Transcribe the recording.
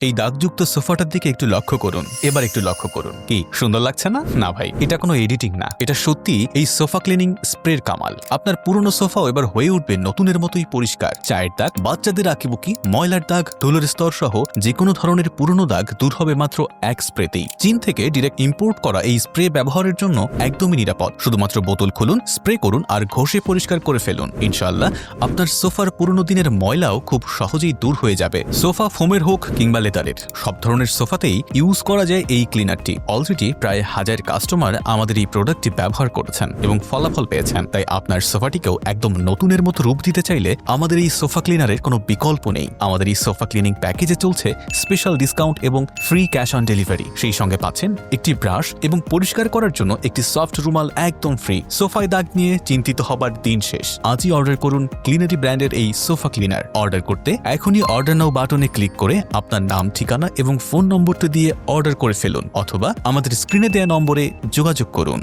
এই দাগযুক্ত সোফাটার দিকে একটু লক্ষ্য করুন। এবার একটু লক্ষ্য করুন। কি, সুন্দর লাগছে না? না ভাই, এটা কোনো এডিটিং না। এটা সত্যি এই সোফা ক্লিনিং স্প্রের কামাল। আপনার পুরনো সোফাও এবার হয়ে উঠবে নতুনের মতোই পরিষ্কার। চায়ের দাগ, বাচ্চাদের আঁকিবুকি, ময়লার দাগ ধুলোর স্তর সহ যে কোনো ধরনের পুরনো দাগ দূর হবে মাত্র এক স্প্রেতেই চীন থেকে ডিরেক্ট ইম্পোর্ট করা এই স্প্রে ব্যবহারের জন্য একদমই নিরাপদ। শুধুমাত্র বোতল খুলুন স্প্রে করুন আর ঘষে পরিষ্কার করে ফেলুন। ইনশাআল্লাহ আপনার সোফার পুরনো দিনের ময়লাও খুব সহজেই দূর হয়ে যাবে। সোফা ফোমের হোক কিংবা লেদারের। সব ধরনের সোফাতেই ইউজ করা যায় এই ক্লিনারটি অলরেডি প্রায় হাজার কাস্টমার আমাদের এই প্রোডাক্টটি ব্যবহার করেছেন এবং ফলাফল পেয়েছেন। তাই আপনার সোফাটিকেও একদম নতুনের মতো রূপ দিতে চাইলে আমাদের এই সোফা ক্লিনারের কোনো বিকল্প নেই। আমাদের এই সোফা ক্লিনিং প্যাকেজে চলছে স্পেশাল ডিসকাউন্ট এবং ফ্রি ক্যাশ অন ডেলিভারি সেই সঙ্গে পাচ্ছেন একটি ব্রাশ এবং পরিষ্কার করার জন্য একটি সফট রুমাল একদম ফ্রি সোফায় দাগ নিয়ে চিন্তিত হবার দিন শেষ। আজই অর্ডার করুন ক্লিনারি ব্র্যান্ডের এই সোফা ক্লিনার অর্ডার করতে এখনই অর্ডার নাও বাটনে ক্লিক করে আপনার নাম ঠিকানা এবং ফোন নম্বরটি দিয়ে অর্ডার করে ফেলুন অথবা আমাদের স্ক্রিনে দেওয়া নম্বরে যোগাযোগ করুন।